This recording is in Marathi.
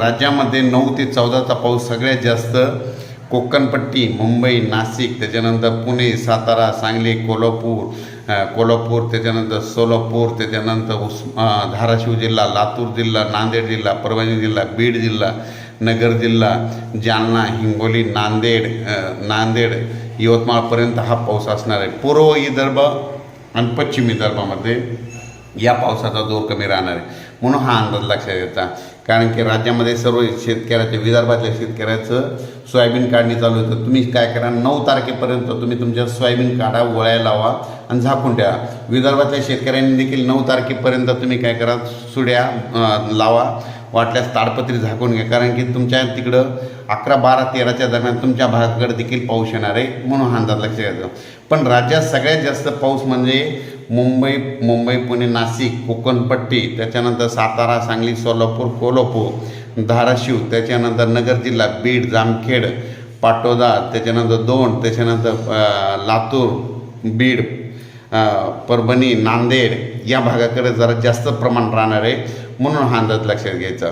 राज्यामध्ये नऊ ते चौदाचा पाऊस सगळ्यात जास्त. कोकणपट्टी मुंबई नाशिक त्याच्यानंतर पुणे सातारा सांगली कोल्हापूर कोल्हापूर त्याच्यानंतर सोलापूर त्याच्यानंतर उस धाराशिव जिल्हा लातूर जिल्हा नांदेड जिल्हा परभणी जिल्हा बीड जिल्हा नगर जिल्हा जालना हिंगोली नांदेड नांदेड यवतमाळपर्यंत हा पाऊस असणार आहे. पूर्व विदर्भ आणि पश्चिम विदर्भामध्ये या पावसाचा जोर कमी राहणार आहे. म्हणून हा अंदाज लक्षात येता. कारण की राज्यामध्ये सर्व शेतकऱ्याच्या विदर्भातल्या शेतकऱ्याचं सोयाबीन काढणी चालू होतं तुम्ही काय करा नऊ तारखेपर्यंत तुम्ही तुमच्या सोयाबीन काढा वळ्या लावा आणि झाकून ठेवा. विदर्भातल्या शेतकऱ्यांनी देखील नऊ तारखेपर्यंत तुम्ही काय करा सुड्या लावा. वाटल्यास ताडपत्री झाकून घ्या. कारण की तुमच्या तिकडं अकरा बारा तेराच्या दरम्यान तुमच्या भागाकडे देखील पाऊस येणार आहे म्हणून हा अंदाज लक्षात घ्यायचं पण राज्यात सगळ्यात जास्त पाऊस म्हणजे मुंबई मुंबई पुणे नाशिक कोकणपट्टी त्याच्यानंतर सातारा सांगली सोलापूर कोल्हापूर धाराशिव त्याच्यानंतर नगर जिल्हा बीड जामखेड पाटोदा त्याच्यानंतर दोंड त्याच्यानंतर लातूर बीड परभणी नांदेड या भागाकडे जरा जास्त प्रमाण राहणार आहे म्हणून हा अंदाज लक्षात घ्यायचा.